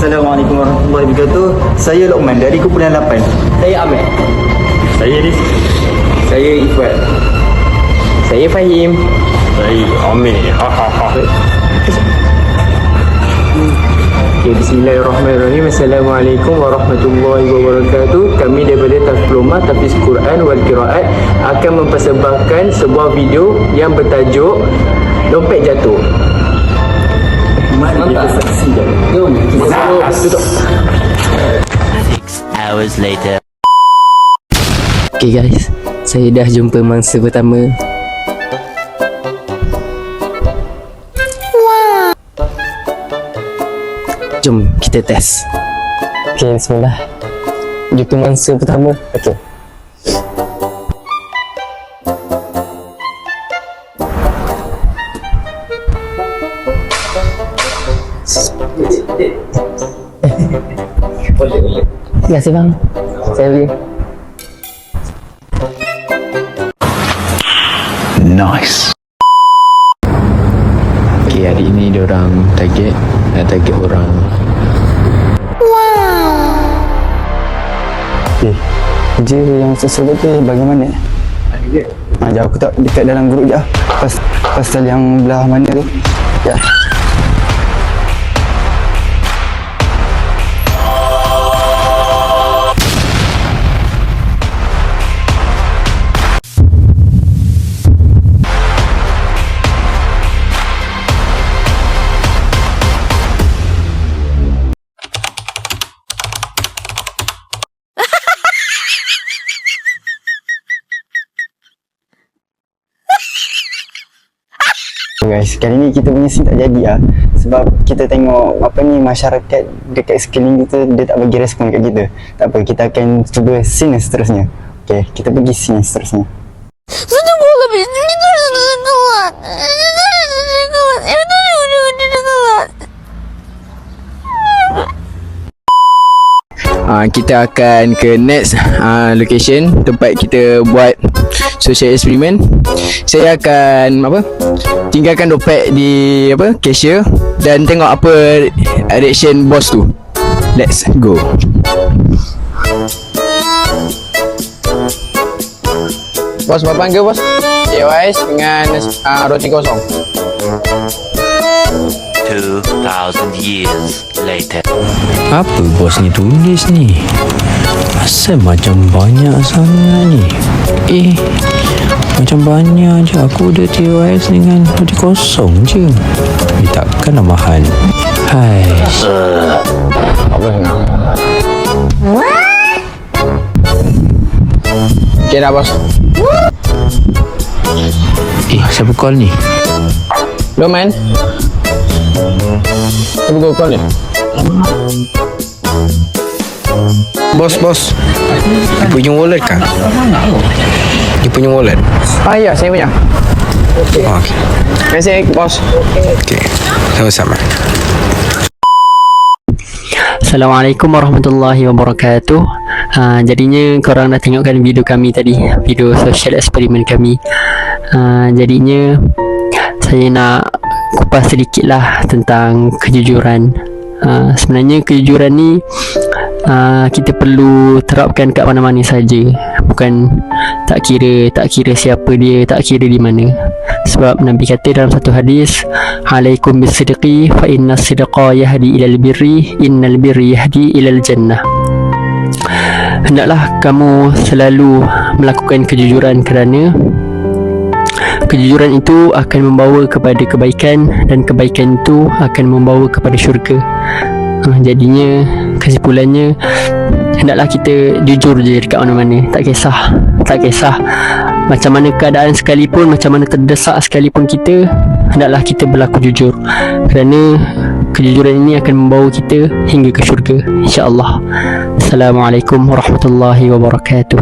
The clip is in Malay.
Saya Lokman dari kumpulan 8. Saya Ahmed. Saya Riz. Saya Iqbal. Saya Fahim. Saya Amir. Ha ha ha. Okay, Bismillahirrahmanirrahim. Assalamualaikum warahmatullahi wabarakatuh. Kami daripada Tafluma Tafis Quran wal Qiraat akan mempersembahkan sebuah video yang bertajuk Dompet Jatuh. Duduk. Six hours later. Okay guys, saya dah jumpa mangsa pertama. Jom kita test. Okay, bismillah. Jumpa mangsa pertama. Okay. Terima kasih bang. Saya beli. Okay, hari ini dia orang target nak target orang. Eh, kerja yang sesuai tu bagaimana? Ha, jauh aku tak dekat dalam grup je. ah. Pas, pasal yang belah mana tu. Ya. Guys, kali ni kita punya scene tak jadi ah. Sebab kita tengok apa ni masyarakat dekat sekeliling kita dia tak bagi respon kat kita. Tak apa, kita akan cuba scene seterusnya. Okay, kita pergi scene seterusnya. Uh, kita akan ke next uh, location tempat kita buat social experiment. Saya akan apa? Tinggalkan dompet di apa? Cashier dan tengok apa reaction bos tu. Let's go. Bos berapa ke bos? JYS dengan uh, roti kosong. Two thousand years later. Apa bos ni tulis ni? Asal macam banyak sangat ni? Eh, macam banyak je aku ada TOS dengan roti kosong je. Eh, takkanlah mahal. Hai. Okay dah bos. Eh, siapa call ni? Hello man. Siapa call ni? Bos, bos. Dia punya wallet kan? Dia punya wallet. Ah ya, saya punya. Oh, okay. Terima kasih bos. okay. Sama-sama. Assalamualaikum warahmatullahi wabarakatuh. Ha, jadinya korang dah tengokkan video kami tadi, video social eksperimen kami. Ha, jadinya saya nak kupas sedikit lah tentang kejujuran. Ha, sebenarnya kejujuran ni uh, kita perlu terapkan kat mana-mana saja. Bukan tak kira tak kira siapa dia, tak kira di mana. Sebab Nabi kata dalam satu hadis, "Alaikum bisidqi fa inna sidqa yahdi ilal birri, innal birri yahdi ilal jannah." Hendaklah kamu selalu melakukan kejujuran kerana kejujuran itu akan membawa kepada kebaikan dan kebaikan itu akan membawa kepada syurga. Ha, jadinya kesimpulannya hendaklah kita jujur je dekat mana-mana. Tak kisah tak kisah macam mana keadaan sekalipun macam mana terdesak sekalipun kita hendaklah kita berlaku jujur. Kerana kejujuran ini akan membawa kita hingga ke syurga insyaallah. Assalamualaikum warahmatullahi wabarakatuh